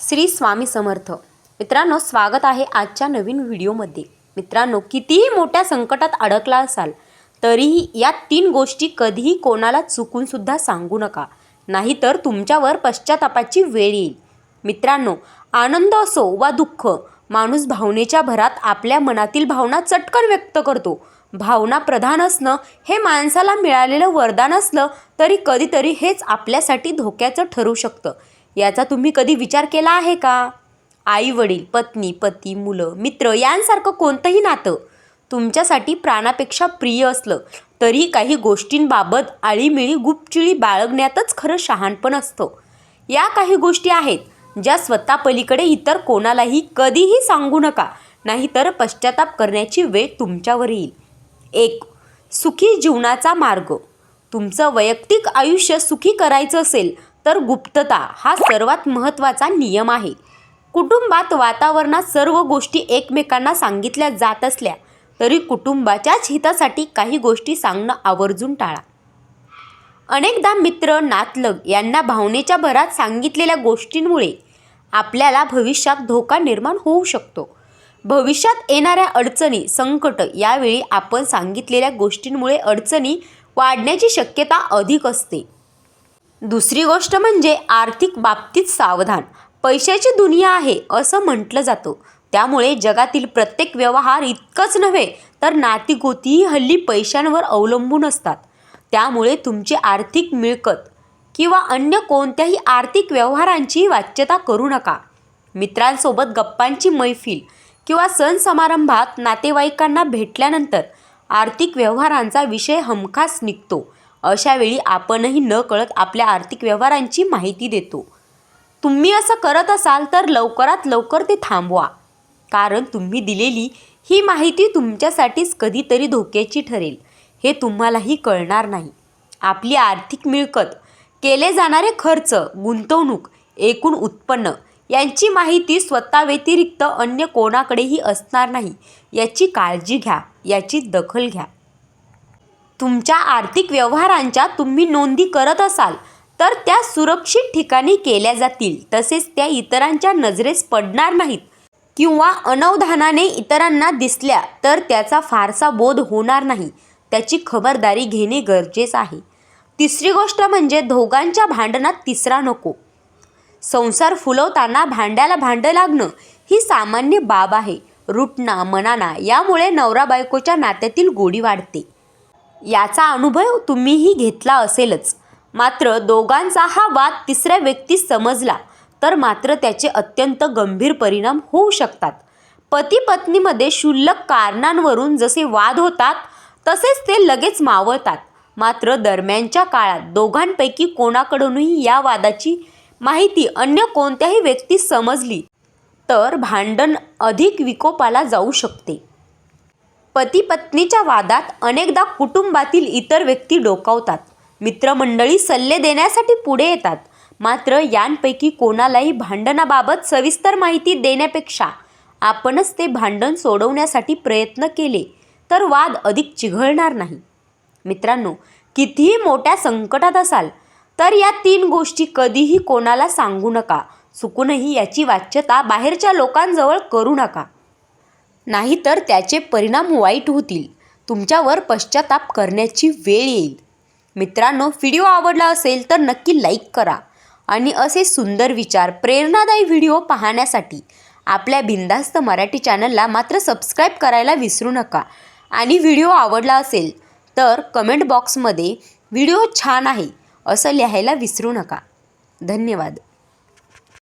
श्री स्वामी समर्थ. मित्रांनो स्वागत आहे आजच्या नवीन व्हिडिओमध्ये. मित्रांनो कितीही मोठ्या संकटात अडकला असाल तरीही या तीन गोष्टी कधीही कोणाला चुकूनसुद्धा सांगू नका. नाहीतर तुमच्यावर पश्चातापाची वेळ येईल. मित्रांनो आनंद असो वा दुःख माणूस भावनेच्या भरात आपल्या मनातील भावना चटकन व्यक्त करतो. भावना प्रधान असणं हे माणसाला मिळालेलं वरदान असलं तरी कधीतरी हेच आपल्यासाठी धोक्याचं ठरू शकतं. याचा तुम्ही कधी विचार केला आहे का? आई वडील पत्नी पती मुलं मित्र यांसारखं कोणतंही नातं तुमच्यासाठी प्राणापेक्षा प्रिय असलं तरी काही गोष्टींबाबत आळीमिळी गुपचिळी बाळगण्यातच खरं शहाणपण असतं. या काही गोष्टी आहेत ज्या स्वतः पलीकडे इतर कोणालाही कधीही सांगू नका नाहीतर पश्चाताप करण्याची वेळ तुमच्यावर येईल. एक सुखी जीवनाचा मार्ग. तुमचं वैयक्तिक आयुष्य सुखी करायचं असेल तर गुप्तता हा सर्वात महत्त्वाचा नियम आहे. कुटुंबात वातावरणात सर्व गोष्टी एकमेकांना सांगितल्या जात असल्या तरी कुटुंबाच्याच हितासाठी काही गोष्टी सांगणं आवर्जून टाळा. अनेकदा मित्र नातलग यांना भावनेच्या भरात सांगितलेल्या गोष्टींमुळे आपल्याला भविष्यात धोका निर्माण होऊ शकतो. भविष्यात येणाऱ्या अडचणी संकट यावेळी आपण सांगितलेल्या गोष्टींमुळे अडचणी वाढण्याची शक्यता अधिक असते. दुसरी गोष्ट म्हणजे आर्थिक बाबतीत सावधान. पैशाची दुनिया आहे असं म्हटलं जातं. त्यामुळे जगातील प्रत्येक व्यवहार इतकंच नव्हे तर नातीगोतीही हल्ली पैशांवर अवलंबून असतात. त्यामुळे तुमची आर्थिक मिळकत किंवा अन्य कोणत्याही आर्थिक व्यवहारांची वाच्यता करू नका. मित्रांसोबत गप्पांची मैफिल किंवा सण समारंभात नातेवाईकांना भेटल्यानंतर आर्थिक व्यवहारांचा विषय हमखास निघतो. अशावेळी आपणही न कळत आपल्या आर्थिक व्यवहारांची माहिती देतो. तुम्ही असं करत असाल तर लवकरात लवकर ते थांबवा. कारण तुम्ही दिलेली ही माहिती तुमच्यासाठीच कधीतरी धोक्याची ठरेल. हे तुम्हालाही कळणार नाही. आपली आर्थिक मिळकत केले जाणारे खर्च गुंतवणूक एकूण उत्पन्न यांची माहिती स्वतः व्यतिरिक्त अन्य कोणाकडेही असणार नाही. याची काळजी घ्या याची दखल घ्या. तुमच्या आर्थिक व्यवहारांच्या तुम्ही नोंदी करत असाल तर त्या सुरक्षित ठिकाणी केल्या जातील. तसेच त्या इतरांच्या नजरेस पडणार नाहीत. किंवा अनवधानाने इतरांना दिसल्या तर त्याचा फारसा बोध होणार नाही. त्याची खबरदारी घेणे गरजेचं आहे. तिसरी गोष्ट म्हणजे दोघांच्या भांडणात तिसरा नको. संसार फुलवताना भांड्याला भांडं लागणं ही सामान्य बाब आहे. रुटना मनाना यामुळे नवरा बायकोच्या नात्यातील गोडी वाढते. याचा अनुभव तुम्हीही घेतला असेलच. मात्र दोघांचा हा वाद तिसऱ्या व्यक्तीस समजला तर मात्र त्याचे अत्यंत गंभीर परिणाम होऊ शकतात. पती पत्नीमध्ये क्षुल्लक कारणांवरून जसे वाद होतात तसेच ते लगेच मावळतात. मात्र दरम्यानच्या काळात दोघांपैकी कोणाकडूनही या वादाची माहिती अन्य कोणत्याही व्यक्तीस समजली तर भांडण अधिक विकोपाला जाऊ शकते. पती पत्नीच्या वादात अनेकदा कुटुंबातील इतर व्यक्ती डोकावतात. मित्रमंडळी सल्ले देण्यासाठी पुढे येतात. मात्र यांपैकी कोणालाही भांडणाबाबत सविस्तर माहिती देण्यापेक्षा आपणच ते भांडण सोडवण्यासाठी प्रयत्न केले तर वाद अधिक चिघळणार नाही. मित्रांनो कितीही मोठ्या संकटात असाल तर या तीन गोष्टी कधीही कोणाला सांगू नका. चुकूनही याची वाच्यता बाहेरच्या लोकांजवळ करू नका. नाहीतर त्याचे परिणाम वाईट होतील. तुमच्यावर पश्चाताप करण्याची वेळ येईल. मित्रांनो व्हिडिओ आवडला असेल तर नक्की लाईक करा आणि असे सुंदर विचार प्रेरणादायी व्हिडिओ पाहण्यासाठी आपल्या बिंदास्त मराठी चॅनलला मात्र सबस्क्राईब करायला विसरू नका. आणि व्हिडिओ आवडला असेल तर कमेंट बॉक्समध्ये व्हिडिओ छान आहे असं लिहायला विसरू नका. धन्यवाद.